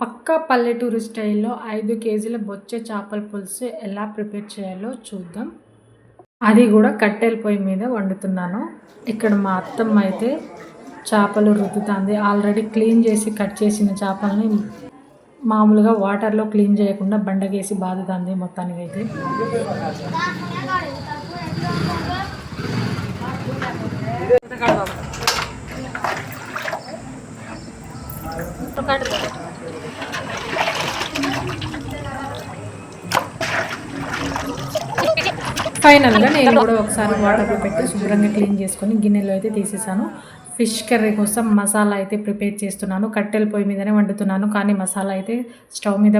పక్కా పల్లెటూరు స్టైల్లో ఐదు కేజీల బొచ్చే చేపల పులుసు ఎలా ప్రిపేర్ చేయాలో చూద్దాం. అది కూడా కట్టెల పొయ్యి మీద వండుతున్నాను. ఇక్కడ మా అత్తమ్మ అయితే చేపలు రుద్దుతుంది. ఆల్రెడీ క్లీన్ చేసి కట్ చేసిన చేపల్ని మామూలుగా వాటర్లో క్లీన్ చేయకుండా బండగేసి బాదుతుంది మొత్తానికి అయితే. ఫైనల్గా నేను కూడా ఒకసారి వాటర్లో పెట్టి శుభ్రంగా క్లీన్ చేసుకొని గిన్నెలో అయితే తీసేసాను. ఫిష్ కర్రీ కోసం మసాలా అయితే ప్రిపేర్ చేస్తున్నాను. కట్టెల పొయ్యి మీదనే వండుతున్నాను కానీ మసాలా అయితే స్టవ్ మీద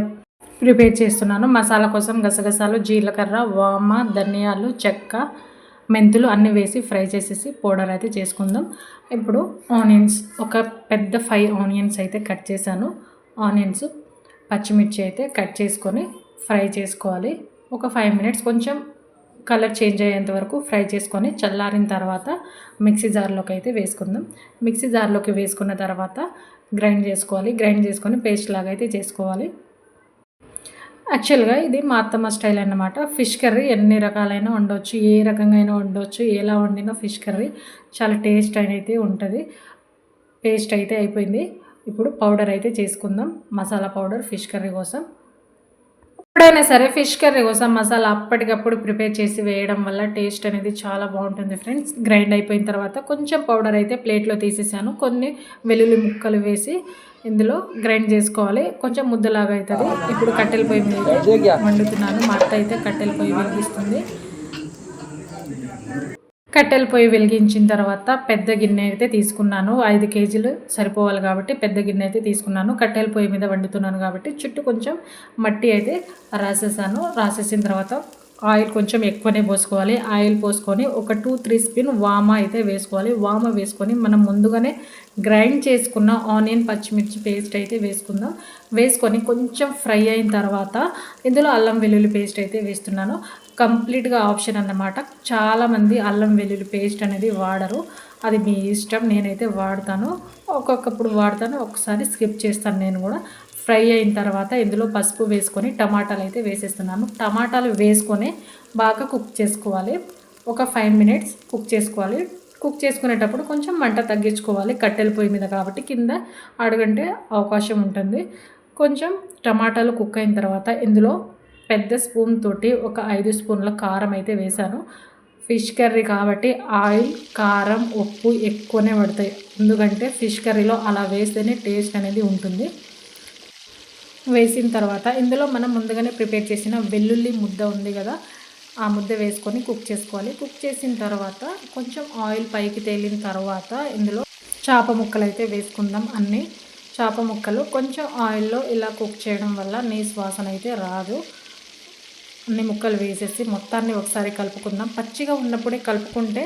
ప్రిపేర్ చేస్తున్నాను. మసాలా కోసం గసగసాలు జీలకర్ర వామ ధనియాలు చెక్క మెంతులు అన్నీ వేసి ఫ్రై చేసేసి పౌడర్ అయితే చేసుకుందాం. ఇప్పుడు ఆనియన్స్ ఒక పెద్ద ఫైవ్ ఆనియన్స్ అయితే కట్ చేశాను. ఆనియన్స్ పచ్చిమిర్చి అయితే కట్ చేసుకొని ఫ్రై చేసుకోవాలి. ఒక ఫైవ్ మినిట్స్ కొంచెం కలర్ చేంజ్ అయ్యేంత వరకు ఫ్రై చేసుకొని చల్లారిన తర్వాత మిక్సీ జార్లోకి అయితే వేసుకుందాం. మిక్సీ జార్లోకి వేసుకున్న తర్వాత గ్రైండ్ చేసుకోవాలి. గ్రైండ్ చేసుకొని పేస్ట్ లాగా అయితే చేసుకోవాలి. యాక్చువల్గా ఇది మా అత్తమ్మ స్టైల్ అన్నమాట. ఫిష్ కర్రీ ఎన్ని రకాలైన వండవచ్చు ఏ రకంగా అయినా వండవచ్చు ఎలా వండినా ఫిష్ కర్రీ చాలా టేస్ట్ అయితే ఉంటుంది. పేస్ట్ అయితే అయిపోయింది. ఇప్పుడు పౌడర్ అయితే చేసుకుందాం. మసాలా పౌడర్ ఫిష్ కర్రీ కోసం. ఎప్పుడైనా సరే ఫిష్ కర్రీ కోసం మసాలా అప్పటికప్పుడు ప్రిపేర్ చేసి వేయడం వల్ల టేస్ట్ అనేది చాలా బాగుంటుంది ఫ్రెండ్స్. గ్రైండ్ అయిపోయిన తర్వాత కొంచెం పౌడర్ అయితే ప్లేట్లో తీసేసాను. కొన్ని వెల్లుల్లి ముక్కలు వేసి ఇందులో గ్రైండ్ చేసుకోవాలి. కొంచెం ముద్దలాగా అవుతుంది. ఇప్పుడు కట్టెల పొయ్యి మీద వండుతున్నాను. మా అత్త అయితే కట్టెల పొయ్యి వెలిగిస్తుంది కట్టెల పొయ్యి వెలిగించిన తర్వాత పెద్ద గిన్నె అయితే తీసుకున్నాను. ఐదు కేజీలు సరిపోవాలి కాబట్టి పెద్ద గిన్నె అయితే తీసుకున్నాను. కట్టెల పొయ్యి మీద వండుతున్నాను కాబట్టి చుట్టూ కొంచెం మట్టి అయితే రాసేసాను. రాసేసిన తర్వాత ఆయిల్ కొంచెం ఎక్కువనే పోసుకోవాలి. ఆయిల్ పోసుకొని ఒక టూ త్రీ స్పూన్ వామ అయితే వేసుకోవాలి. వామ వేసుకొని మనం ముందుగానే గ్రైండ్ చేసుకున్న ఆనియన్ పచ్చిమిర్చి పేస్ట్ అయితే వేసుకుందాం. వేసుకొని కొంచెం ఫ్రై అయిన తర్వాత ఇందులో అల్లం వెల్లుల్లి పేస్ట్ అయితే వేస్తున్నాను. కంప్లీట్గా ఆప్షన్ అన్నమాట. చాలామంది అల్లం వెల్లుల్లి పేస్ట్ అనేది వాడరు. అది మీ ఇష్టం నేనైతే వాడతాను. ఒక్కొక్కప్పుడు వాడతాను. ఒకసారి స్కిప్ చేస్తాను నేను కూడా. ఫ్రై అయిన తర్వాత ఇందులో పసుపు వేసుకొని టమాటాలు అయితే వేసేస్తున్నాను. టమాటాలు వేసుకొని బాగా కుక్ చేసుకోవాలి. ఒక ఫైవ్ మినిట్స్ కుక్ చేసుకోవాలి. కుక్ చేసుకునేటప్పుడు కొంచెం మంట తగ్గించుకోవాలి. కట్టెల పొయ్యి మీద కాబట్టి కింద అడుగంటే అవకాశం ఉంటుంది. కొంచెం టమాటాలు కుక్ అయిన తర్వాత ఇందులో పెద్ద స్పూన్ తోటి ఒక ఐదు స్పూన్ల కారం అయితే వేశాను. ఫిష్ కర్రీ కాబట్టి ఆయిల్ కారం ఉప్పు ఎక్కువనే పడతాయి. ఎందుకంటే ఫిష్ కర్రీలో అలా వేస్తేనే టేస్ట్ అనేది ఉంటుంది. వేసిన తర్వాత ఇందులో మనం ముందుగానే ప్రిపేర్ చేసిన వెల్లుల్లి ముద్ద ఉంది కదా ఆ ముద్ద వేసుకొని కుక్ చేసుకోవాలి. కుక్ చేసిన తర్వాత కొంచెం ఆయిల్ పైకి తేలిన తర్వాత ఇందులో చేప ముక్కలు అయితే వేసుకుందాం అన్నీ. చేప ముక్కలు కొంచెం ఆయిల్లో ఇలా కుక్ చేయడం వల్ల నీ వాసన అయితే రాదు. అన్ని ముక్కలు వేసేసి మొత్తాన్ని ఒకసారి కలుపుకుందాం. పచ్చిగా ఉన్నప్పుడే కలుపుకుంటే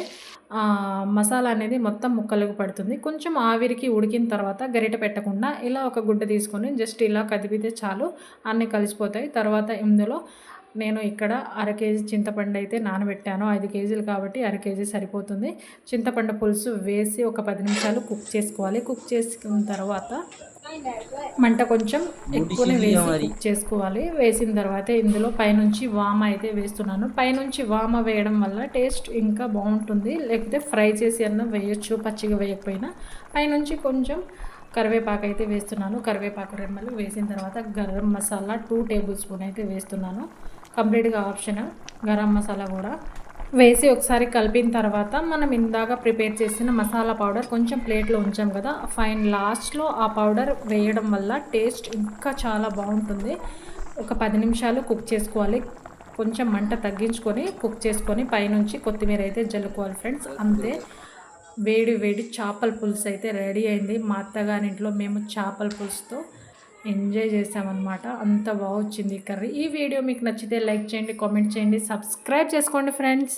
మసాలా అనేది మొత్తం ముక్కలకు పడుతుంది. కొంచెం ఆవిరికి ఉడికిన తర్వాత గరిట పెట్టకుండా ఇలా ఒక గుడ్డ తీసుకొని జస్ట్ ఇలా కదిపితే చాలు. అన్నీ కలిసిపోతాయి. తర్వాత ఇందులో నేను ఇక్కడ అర కేజీ చింతపండు అయితే నానబెట్టాను. ఐదు కేజీలు కాబట్టి అర కేజీ సరిపోతుంది. చింతపండు పులుసు వేసి ఒక పది నిమిషాలు కుక్ చేసుకోవాలి. కుక్ చేసుకున్న తర్వాత మంట కొంచెం ఎక్కువనే వేసి చేసుకోవాలి. వేసిన తర్వాత ఇందులో పైనుంచి వామ అయితే వేస్తున్నాను. పైనుంచి వామ వేయడం వల్ల టేస్ట్ ఇంకా బాగుంటుంది. లేకపోతే ఫ్రై చేసి అన్న వేయచ్చు పచ్చిగా వేయకపోయినా. పైనుంచి కొంచెం కరివేపాకు అయితే వేస్తున్నాను. కరివేపాకు రెమ్మలు వేసిన తర్వాత garam masala two tablespoon అయితే వేస్తున్నాను. కంప్లీట్గా ఆప్షన్ గరం మసాలా కూడా వేసి ఒకసారి కలిపిన తర్వాత మనం ఇందాక ప్రిపేర్ చేసిన మసాలా పౌడర్ కొంచెం ప్లేట్లో ఉంచాం కదా. ఫైన్ లాస్ట్లో ఆ పౌడర్ వేయడం వల్ల టేస్ట్ ఇంకా చాలా బాగుంటుంది. ఒక పది నిమిషాలు కుక్ చేసుకోవాలి. కొంచెం మంట తగ్గించుకొని కుక్ చేసుకొని పైనుంచి కొత్తిమీర అయితే జల్లుకోవాలి ఫ్రెండ్స్. అంతే. వేడి వేడి చేపల పులుసు అయితే రెడీ అయింది. మా అత్తగారింట్లో మేము చేపల పులుసుతో ఎంజాయ్ చేసామన్నమాట. అంత బాగా వచ్చింది కర్రీ. ఈ వీడియో మీకు నచ్చితే లైక్ చేయండి కామెంట్ చేయండి సబ్స్క్రైబ్ చేసుకోండి ఫ్రెండ్స్.